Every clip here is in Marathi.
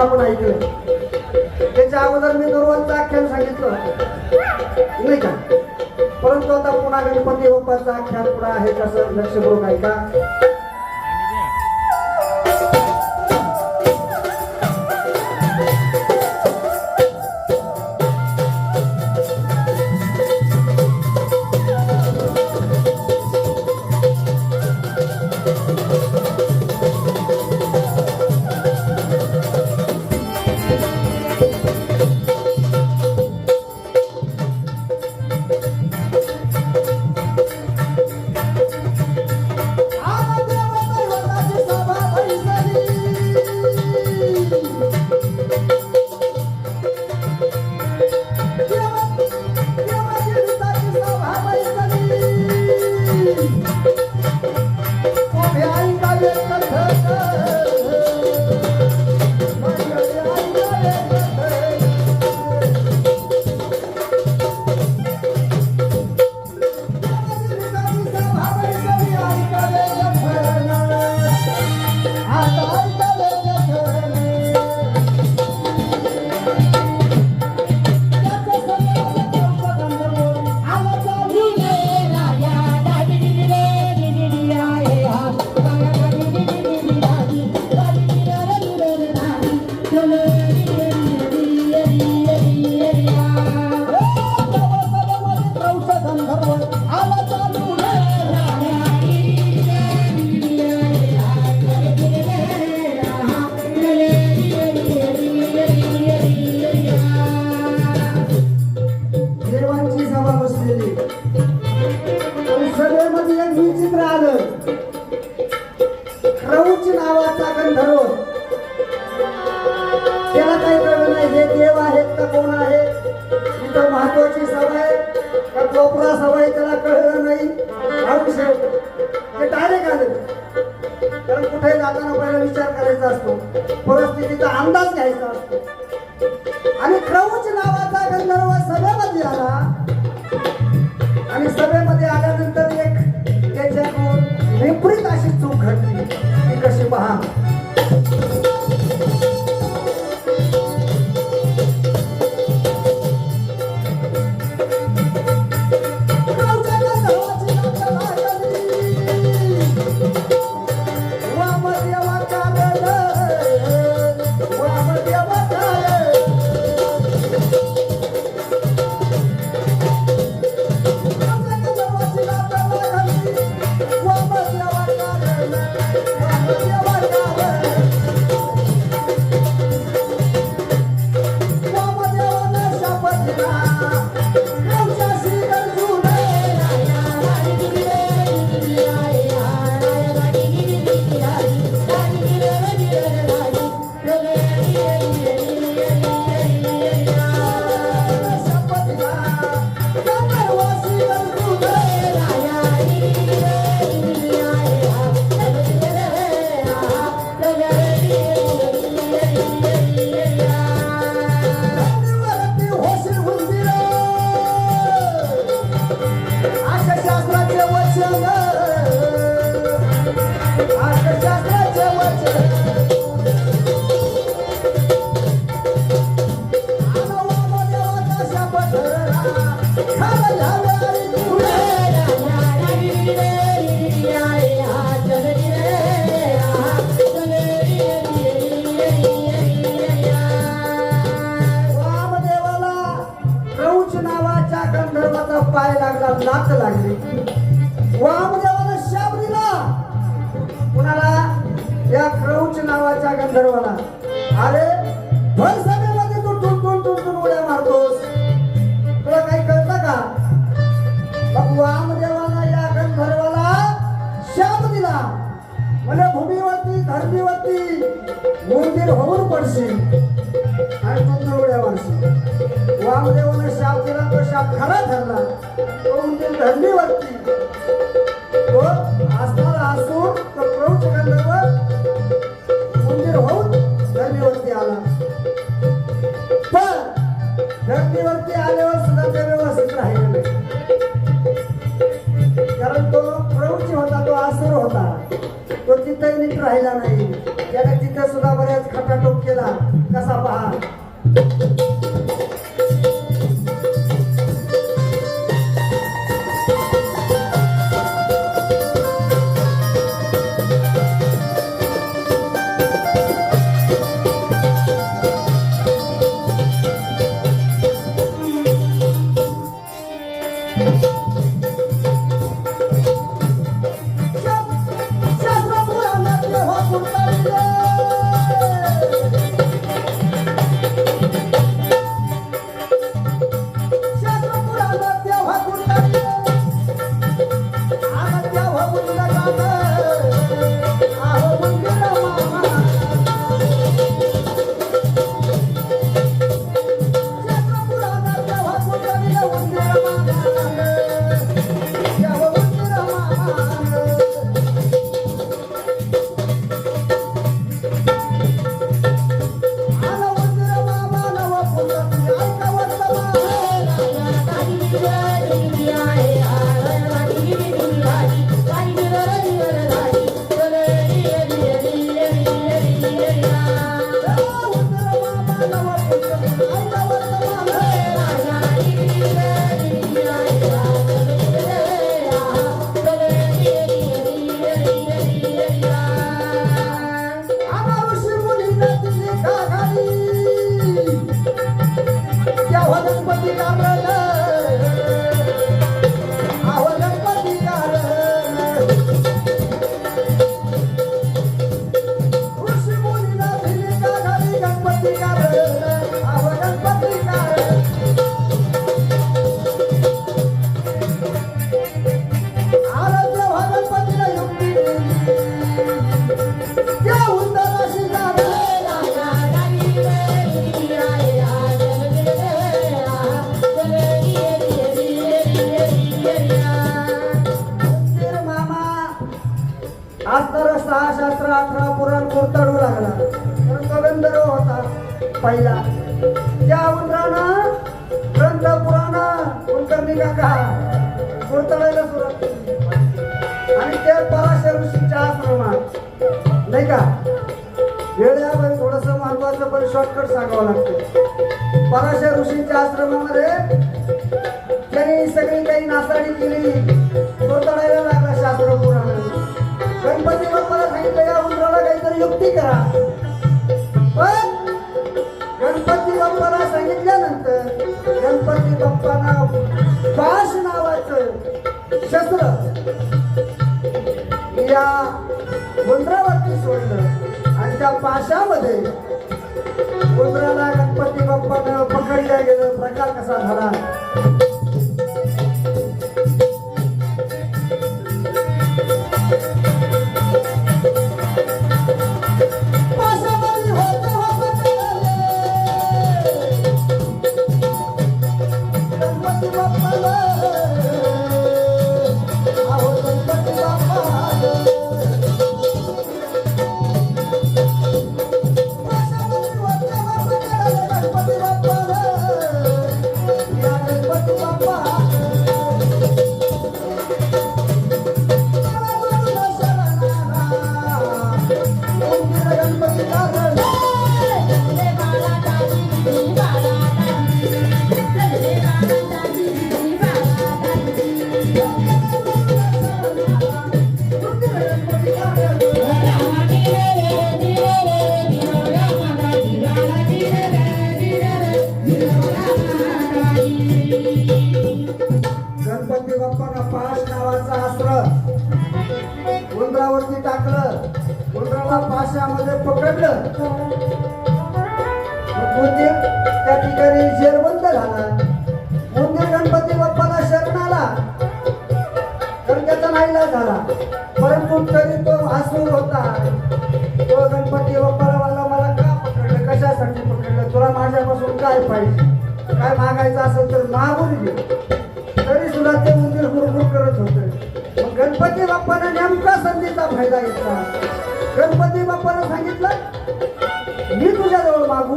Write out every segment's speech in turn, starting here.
आपण ऐकलं. त्याच्या अगोदर मी दुर्वांचं आख्यान सांगितलं नाही का? परंतु आता पुन्हा गणपती बाप्पाचं आख्यान पुन्हा आहे कसं लक्षपूर्वक ऐका. एक विचित्र आलं रौच नावाचा गंधर्व त्याला काही कळलं नाही हे देव आहेत का कोण आहे इथं महत्वाची सवय का कोपरा सवय त्याला कळलं नाही ते डायरेक्ट आले कारण कुठे जाताना पहिला विचार करायचा असतो परिस्थितीचा अंदाज घ्यायचा असतो आणि क्रौच नावाचा गंधर्व सभेमध्ये आला. आणि सभेमध्ये आल्यानंतर विपरीत अशी चूक घडली. ती कशी पहा? म्हणजे भूमीवरती धरतीवरती मंदिर होऊन पडशील आणि तू उड्या मारशील वामदेवाने शाप दिला तो शाप खरा ठरला. तो मंदिर धरणीवरती तो असणारा असून तो प्रौढ गंधर्व नाही नीट राहिला नाही त्याने तिथे सुद्धा बऱ्याच खटाटोप केला कसा पहा ग्रंथ पुराणा कुलकर्णी काका कोरतडायला सुरुवात आणि ते पराशर ऋषीच्या आश्रमात नाही का? वेळेवर थोडस महत्वाचं पण शॉर्टकट सांगावं लागतं. पराशर ऋषीच्या आश्रमामध्ये त्यांनी सगळी काही नासाडी केली. तो तळायला लागला शास्त्र पुराण गणपती बाप्पाला सांगितलं या उंदराला काहीतरी युक्ती करा. सांगितल्यानंतर गणपती बाप्पाना पाश नावाचं शस्त्र या गुंद्रावरती सोडलं. आणि त्या पाशामध्ये उंदराला गणपती बाप्पानं पकडल्या गेलं. प्रकार कसा झाला? पाशामध्ये पकडलं त्या ठिकाणी जेरबंद झाला उंदीर गणपती बाप्पाला शरण आला तर त्याचा नाहीला झाला. परंतु तरी तो आसूर होता. तो गणपती बाप्पाला मला मला का पकडलं? कशासाठी पकडलं? तुला माझ्यापासून काय पाहिजे? काय मागायचं असेल तर मागून घे. तरी सुद्धा ते मंदिर हुरहुर करत होते. मग गणपती बाप्पाने नेमका संधीचा फायदा घेतला. गणपती बाप्पानं सांगितलं मी तुझ्याजवळ मागू.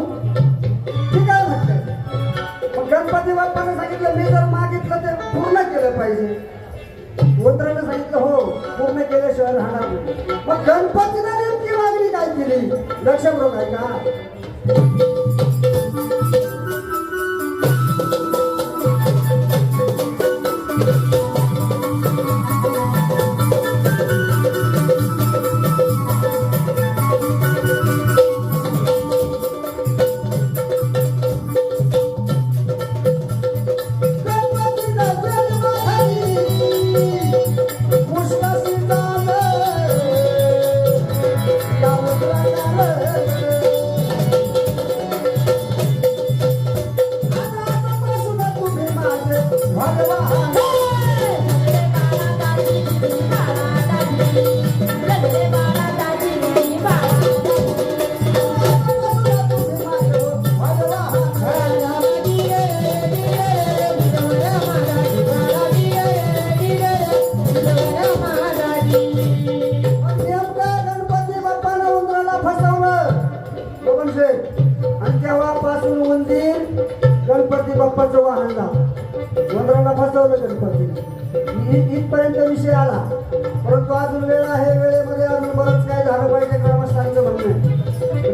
ठीक आहे म्हटलं मग गणपती बाप्पानं सांगितलं मी जर मागितलं ते पूर्ण केलं पाहिजे. मंत्रानं सांगितलं हो पूर्ण केलं केल्याशिवाय राहणार मग गणपतीला नेमकी मागणी काय केली? लक्षपूर्वक आहे का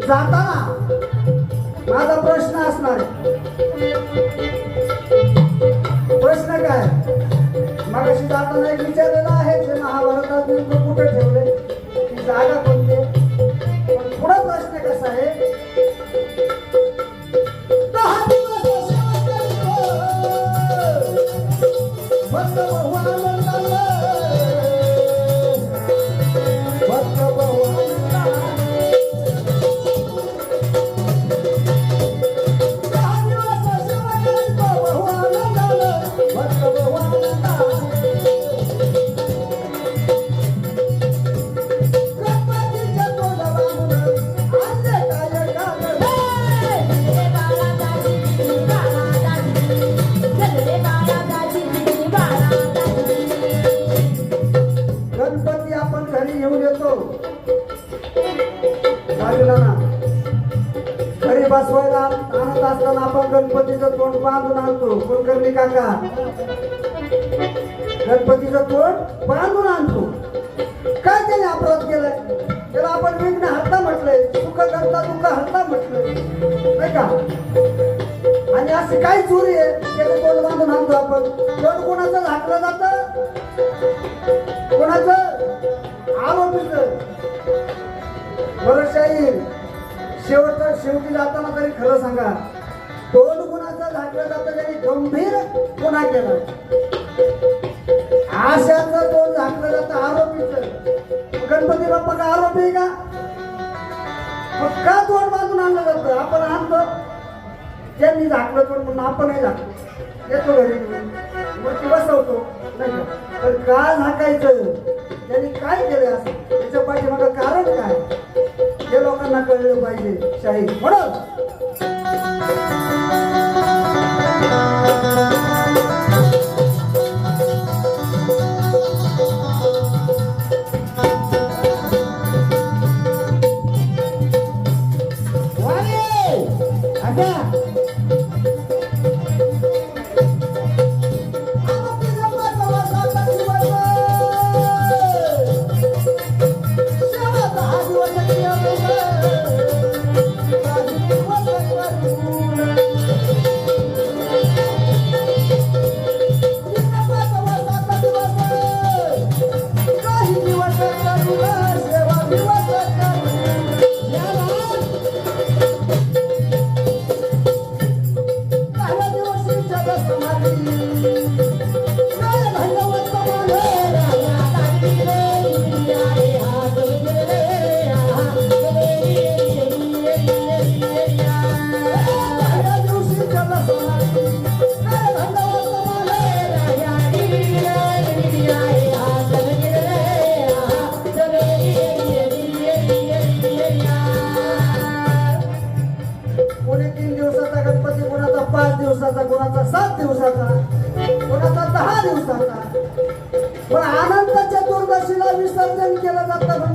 जाताना माझा प्रश्न असणार प्रश्न काय? मगाशी जाताना एक विचारलेला आहे जे महाभारतात कुठे ठेवले ती जागा कोणती पण पुढा प्रश्न कसा आहे? बाजूला ना. घरी बसवायला आणत असताना आपण गणपतीचं तोंड बांधून आणतो. कुलकर्णी काका? गणपतीचं तोंड बांधून आणतो. काय त्याने अपराध केलाय? त्याला आपण विघ्न हरता म्हटलंय सुख करता दुःख हरता म्हटलंय. नाही का? आणि अशी काय चोरी आहे? त्याने तोंड बांधून आणतो आपण. तोंड कोणाचं झाकलं जातं? कोणाचं? आरोपीचं बरं शाहीर शेवट शेवटी जाताना तरी खरं सांगा तोंड गुणाचा झाकलं जातं त्यांनी गंभीर गुन्हा केला. आशाचा तोंड झाकलं जातं आरोपीच. गणपती बाप्पा का आरोपी आहे का? मग का तोंड बाजून आणलं जातं. आपण आणतो. त्यांनी झाकलं तोंड म्हणून आपणही झाकतो येतो घरी. मग ती बसवतो. नाही का? तर का झाकायचं? त्यांनी काय केलं असं? त्याच्या पाठीमागं कारण काय? लोकांना कळलं पाहिजे शाही. म्हणून.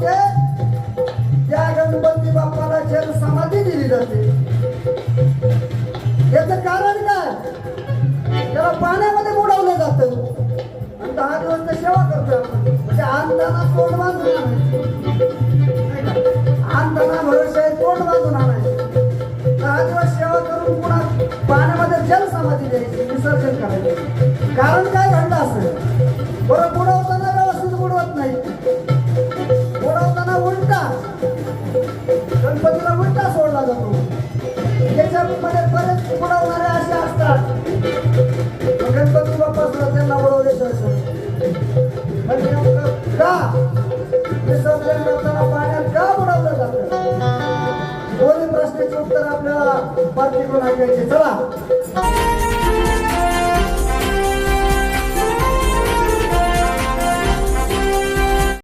म्हणजे त्या गणपती बाप्पाला जल समाधी दिली जाते. याच कारण काय? त्याला पाण्यामध्ये बुडवलं जातं. आणि दहा दिवस सेवा करतो म्हणजे त्या तोंड बांधून आणायचं. नाही का? भरोसा तोंड बांधून आणायचं. दहा दिवस सेवा करून पुन्हा पाण्यामध्ये जल समाधी द्यायची विसर्जन करायचं. कारण काय घडलं असं बरोबर दोन्ही प्रश्नाचे उत्तर आपल्याला पार्टीकडून ऐकायचे चला